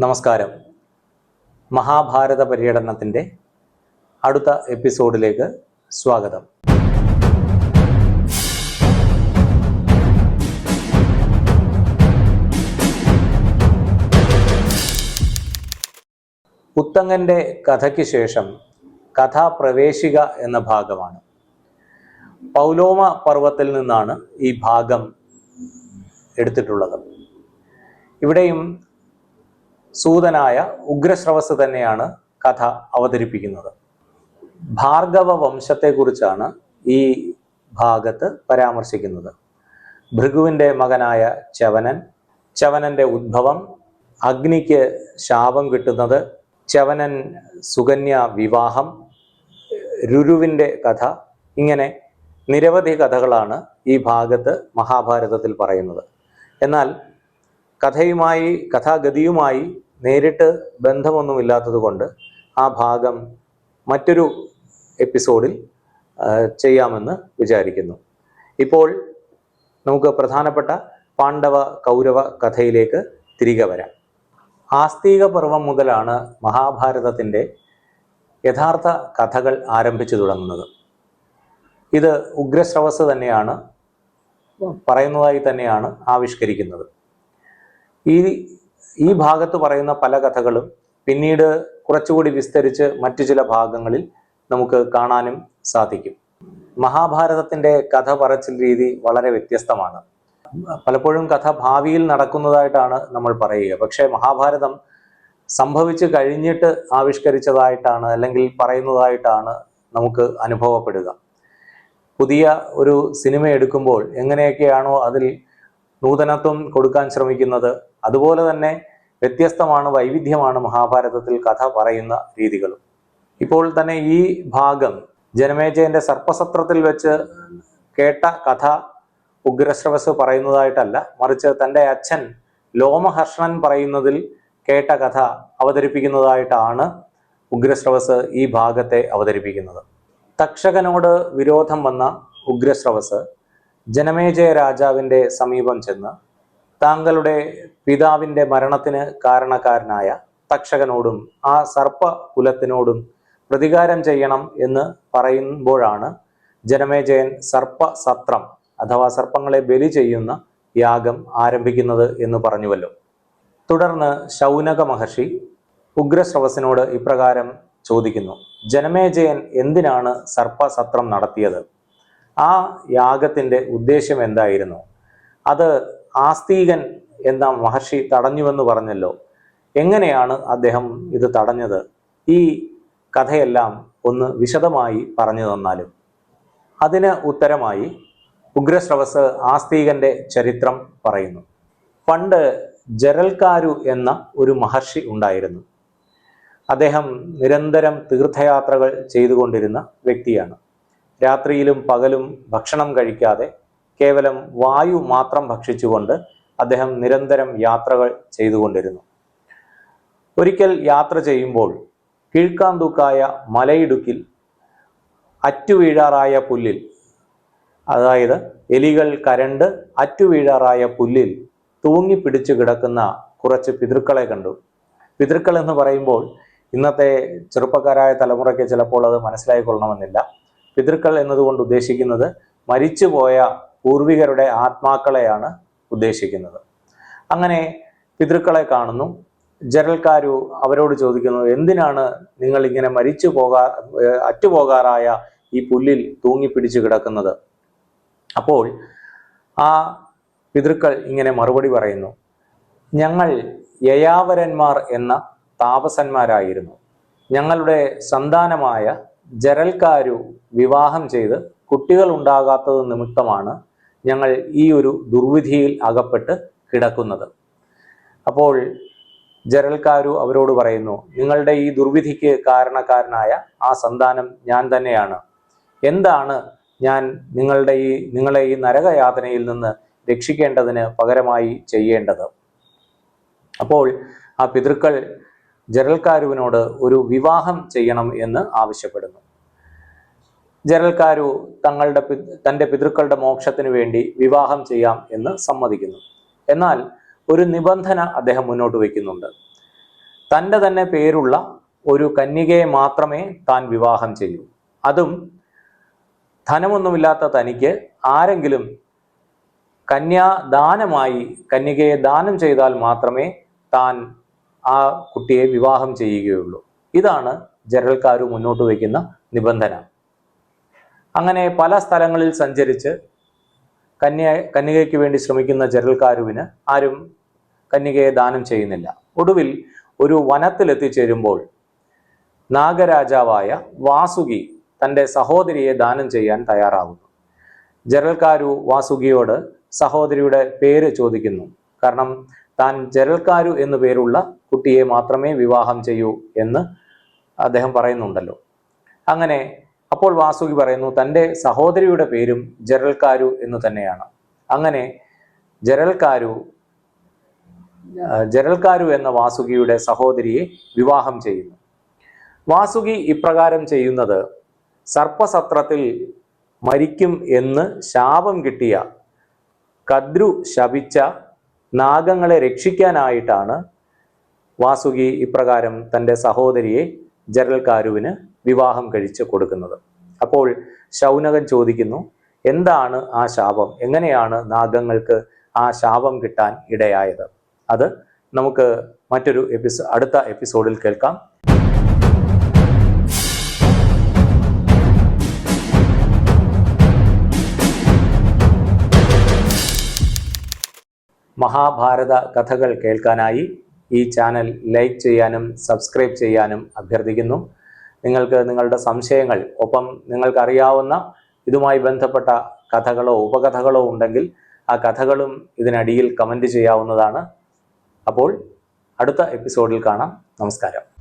നമസ്കാരം. മഹാഭാരത പര്യടനത്തിന്റെ അടുത്ത എപ്പിസോഡിലേക്ക് സ്വാഗതം. ഉത്തങ്ങന്റെ കഥയ്ക്ക് ശേഷം കഥാപ്രവേശിക എന്ന ഭാഗമാണ്. പൗലോമ പർവത്തിൽ നിന്നാണ് ഈ ഭാഗം എടുത്തിട്ടുള്ളത്. ഇവിടെയും സൂതനായ ഉഗ്രശ്രവസ് തന്നെയാണ് കഥ അവതരിപ്പിക്കുന്നത്. ഭാർഗവ വംശത്തെക്കുറിച്ചാണ് ഈ ഭാഗത്ത് പരാമർശിക്കുന്നത്. ഭൃഗുവിന്റെ മകനായ ചവനൻ ചവനന്റെ ഉദ്ഭവം അഗ്നിക്ക് ശാപം കിട്ടുന്നത് ചവനൻ സുകന്യ വിവാഹം രുരുവിന്റെ കഥ ഇങ്ങനെ നിരവധി കഥകളാണ് ഈ ഭാഗത്ത് മഹാഭാരതത്തിൽ പറയുന്നത്. എന്നാൽ കഥയുമായി കഥാഗതിയുമായി നേരിട്ട് ബന്ധമൊന്നുമില്ലാത്തത് കൊണ്ട് ആ ഭാഗം മറ്റൊരു എപ്പിസോഡിൽ ചെയ്യാമെന്ന് വിചാരിക്കുന്നു. ഇപ്പോൾ നമുക്ക് പ്രധാനപ്പെട്ട പാണ്ഡവ കൗരവ കഥയിലേക്ക് തിരികെ വരാം. ആസ്തിക പർവം മുതലാണ് മഹാഭാരതത്തിന്റെ യഥാർത്ഥ കഥകൾ ആരംഭിച്ചു തുടങ്ങുന്നത്. ഇത് ഉഗ്രശ്രവസ് തന്നെയാണ് പറയുന്നതായി തന്നെയാണ് ആവിഷ്കരിക്കുന്നത്. ഈ ഈ ഭാഗത്ത് പറയുന്ന പല കഥകളും പിന്നീട് കുറച്ചുകൂടി വിസ്തരിച്ച് മറ്റു ചില ഭാഗങ്ങളിൽ നമുക്ക് കാണാനും സാധിക്കും. മഹാഭാരതത്തിന്റെ കഥ പറച്ചിൽ രീതി വളരെ വ്യത്യസ്തമാണ്. പലപ്പോഴും കഥ ഭാവിയിൽ നടക്കുന്നതായിട്ടാണ് നമ്മൾ പറയുക. പക്ഷേ മഹാഭാരതം സംഭവിച്ചു കഴിഞ്ഞിട്ട് ആവിഷ്കരിച്ചതായിട്ടാണ് അല്ലെങ്കിൽ പറയുന്നതായിട്ടാണ് നമുക്ക് അനുഭവപ്പെടുക. പുതിയ ഒരു സിനിമ എടുക്കുമ്പോൾ എങ്ങനെയൊക്കെയാണോ അതിൽ നൂതനത്വം കൊടുക്കാൻ ശ്രമിക്കുന്നത് അതുപോലെ തന്നെ വ്യത്യസ്തമാണ് വൈവിധ്യമാണ് മഹാഭാരതത്തിൽ കഥ പറയുന്ന രീതികളും. ഇപ്പോൾ തന്നെ ഈ ഭാഗം ജനമേജയന്റെ സർപ്പസത്രത്തിൽ വെച്ച് കേട്ട കഥ ഉഗ്രശ്രവസ് പറയുന്നതായിട്ടല്ല മറിച്ച് തന്റെ അച്ഛൻ ലോമഹർഷണൻ പറയുന്നതിൽ കേട്ട കഥ അവതരിപ്പിക്കുന്നതായിട്ടാണ് ഉഗ്രശ്രവസ് ഈ ഭാഗത്തെ അവതരിപ്പിക്കുന്നത്. തക്ഷകനോട് വിരോധം വന്ന ഉഗ്രശ്രവസ് ജനമേജയ രാജാവിന്റെ സമീപം ചെന്ന് താങ്കളുടെ പിതാവിന്റെ മരണത്തിന് കാരണക്കാരനായ തക്ഷകനോടും ആ സർപ്പ കുലത്തിനോടും പ്രതികാരം ചെയ്യണം എന്ന് പറയുമ്പോഴാണ് ജനമേജയൻ സർപ്പസത്രം അഥവാ സർപ്പങ്ങളെ ബലി ചെയ്യുന്ന യാഗം ആരംഭിക്കുന്നത് എന്ന് പറഞ്ഞുവല്ലോ. തുടർന്ന് ശൗനക മഹർഷി ഉഗ്രശ്രവസിനോട് ഇപ്രകാരം ചോദിക്കുന്നു ജനമേജയൻ എന്തിനാണ് സർപ്പസത്രം നടത്തിയത്? ആ യാഗത്തിന്റെ ഉദ്ദേശ്യം എന്തായിരുന്നു? അത് ആസ്തീകൻ എന്ന മഹർഷി തടഞ്ഞുവെന്ന് പറഞ്ഞല്ലോ. എങ്ങനെയാണ് അദ്ദേഹം ഇത് തടഞ്ഞത്? ഈ കഥയെല്ലാം ഒന്ന് വിശദമായി പറഞ്ഞു തന്നാലും. അതിന് ഉത്തരമായി ഉഗ്രശ്രവസ് ആസ്തീകന്റെ ചരിത്രം പറയുന്നു. പണ്ട് ജരൽക്കാരു എന്ന ഒരു മഹർഷി ഉണ്ടായിരുന്നു. അദ്ദേഹം നിരന്തരം തീർത്ഥയാത്രകൾ ചെയ്തുകൊണ്ടിരുന്ന വ്യക്തിയാണ്. രാത്രിയിലും പകലും ഭക്ഷണം കഴിക്കാതെ കേവലം വായു മാത്രം ഭക്ഷിച്ചുകൊണ്ട് അദ്ദേഹം നിരന്തരം യാത്രകൾ ചെയ്തുകൊണ്ടിരുന്നു. ഒരിക്കൽ യാത്ര ചെയ്യുമ്പോൾ കീഴ്ക്കാന്തൂക്കായ മലയിടുക്കിൽ അറ്റുവീഴാറായ പുല്ലിൽ അതായത് എലികൾ കരണ്ട് അറ്റുവീഴാറായ പുല്ലിൽ തൂങ്ങിപ്പിടിച്ചു കിടക്കുന്ന കുറച്ച് പിതൃക്കളെ കണ്ടു. പിതൃക്കൾ എന്ന് പറയുമ്പോൾ ഇന്നത്തെ ചെറുപ്പക്കാരായ തലമുറയ്ക്ക് ചിലപ്പോൾ അത് മനസ്സിലായിക്കൊള്ളണമെന്നില്ല. പിതൃക്കൾ എന്നതുകൊണ്ട് ഉദ്ദേശിക്കുന്നത് മരിച്ചുപോയ പൂർവികരുടെ ആത്മാക്കളെയാണ് ഉദ്ദേശിക്കുന്നത്. അങ്ങനെ പിതൃക്കളെ കാണുന്നു. ജരൽക്കാരു അവരോട് ചോദിക്കുന്നു എന്തിനാണ് നിങ്ങൾ ഇങ്ങനെ മരിച്ചു പോകാ അറ്റുപോകാറായ ഈ പുല്ലിൽ തൂങ്ങിപ്പിടിച്ചു കിടക്കുന്നത്? അപ്പോൾ ആ പിതൃക്കൾ ഇങ്ങനെ മറുപടി പറയുന്നു ഞങ്ങൾ യയാവരന്മാർ എന്ന താപസന്മാരായിരുന്നു. ഞങ്ങളുടെ സന്താനമായ ജരൽക്കാരു വിവാഹം ചെയ്ത് കുട്ടികൾ ഉണ്ടാകാത്തത് നിമിത്തമാണ് ഞങ്ങൾ ഈ ഒരു ദുർവിധിയിൽ അകപ്പെട്ട് കിടക്കുന്നത്. അപ്പോൾ ജരൽക്കാരു അവരോട് പറയുന്നു നിങ്ങളുടെ ഈ ദുർവിധിക്ക് കാരണക്കാരനായ ആ സന്താനം ഞാൻ തന്നെയാണ്. എന്താണ് ഞാൻ നിങ്ങളുടെ ഈ നിങ്ങളെ ഈ നരകയാതനയിൽ നിന്ന് രക്ഷിക്കേണ്ടതിന് പകരമായി ചെയ്യേണ്ടത്? അപ്പോൾ ആ പിതൃക്കൾ ജരൽക്കാരുവിനോട് ഒരു വിവാഹം ചെയ്യണം എന്ന് ആവശ്യപ്പെടുന്നു. ജരൽക്കാരു തങ്ങളുടെ തന്റെ പിതൃക്കളുടെ മോക്ഷത്തിന് വേണ്ടി വിവാഹം ചെയ്യാം എന്ന് സമ്മതിക്കുന്നു. എന്നാൽ ഒരു നിബന്ധന അദ്ദേഹം മുന്നോട്ട് വയ്ക്കുന്നുണ്ട്. തന്റെ തന്നെ പേരുള്ള ഒരു കന്യകയെ മാത്രമേ താൻ വിവാഹം ചെയ്യൂ. അതും ധനമൊന്നുമില്ലാത്ത തനിക്ക് ആരെങ്കിലും കന്യാദാനമായി കന്യകയെ ദാനം ചെയ്താൽ മാത്രമേ താൻ ആ കുട്ടിയെ വിവാഹം ചെയ്യുകയുള്ളൂ. ഇതാണ് ജനൽക്കാരു മുന്നോട്ട് വയ്ക്കുന്ന നിബന്ധന. അങ്ങനെ പല സ്ഥലങ്ങളിൽ സഞ്ചരിച്ച് കന്യ കന്യകയ്ക്ക് വേണ്ടി ശ്രമിക്കുന്ന ജനൽക്കാരുവിന് ആരും കന്യകയെ ദാനം ചെയ്യുന്നില്ല. ഒടുവിൽ ഒരു വനത്തിലെത്തിച്ചേരുമ്പോൾ നാഗരാജാവായ വാസുകി തന്റെ സഹോദരിയെ ദാനം ചെയ്യാൻ തയ്യാറാവുന്നു. ജരൽക്കാരു വാസുകിയോട് സഹോദരിയുടെ പേര് ചോദിക്കുന്നു. കാരണം താൻ ജരൽക്കാരു എന്നു പേരുള്ള കുട്ടിയെ മാത്രമേ വിവാഹം ചെയ്യൂ എന്ന് അദ്ദേഹം പറയുന്നുണ്ടല്ലോ. അങ്ങനെ അപ്പോൾ വാസുകി പറയുന്നു തന്റെ സഹോദരിയുടെ പേരും ജരൽക്കാരു എന്ന് തന്നെയാണ്. അങ്ങനെ ജരൽക്കാരു ജരൽക്കാരു എന്ന വാസുകിയുടെ സഹോദരിയെ വിവാഹം ചെയ്യുന്നു. വാസുകി ഇപ്രകാരം ചെയ്യുന്നത് സർപ്പസത്രത്തിൽ മരിക്കും എന്ന് ശാപം കിട്ടിയ കദ്രു ശപിച്ച നാഗങ്ങളെ രക്ഷിക്കാനായിട്ടാണ് വാസുകി ഇപ്രകാരം തന്റെ സഹോദരിയെ ജരൽക്കാരുവിന് വിവാഹം കഴിച്ച് കൊടുക്കുന്നത്. അപ്പോൾ ശൗനകൻ ചോദിക്കുന്നു എന്താണ് ആ ശാപം? എങ്ങനെയാണ് നാഗങ്ങൾക്ക് ആ ശാപം കിട്ടാൻ ഇടയായത്? അത് നമുക്ക് മറ്റൊരു എപ്പിസോ അടുത്ത എപ്പിസോഡിൽ കേൾക്കാം. മഹാഭാരത കഥകൾ കേൾക്കാനായി ഈ ചാനൽ ലൈക്ക് ചെയ്യാനും സബ്സ്ക്രൈബ് ചെയ്യാനും അഭ്യർത്ഥിക്കുന്നു. നിങ്ങൾക്ക് നിങ്ങളുടെ സംശയങ്ങൾ ഒപ്പം നിങ്ങൾക്കറിയാവുന്ന ഇതുമായി ബന്ധപ്പെട്ട കഥകളോ ഉപകഥകളോ ഉണ്ടെങ്കിൽ ആ കഥകളും ഇതിനടിയിൽ കമന്റ് ചെയ്യാവുന്നതാണ്. അപ്പോൾ അടുത്ത എപ്പിസോഡിൽ കാണാം. നമസ്കാരം.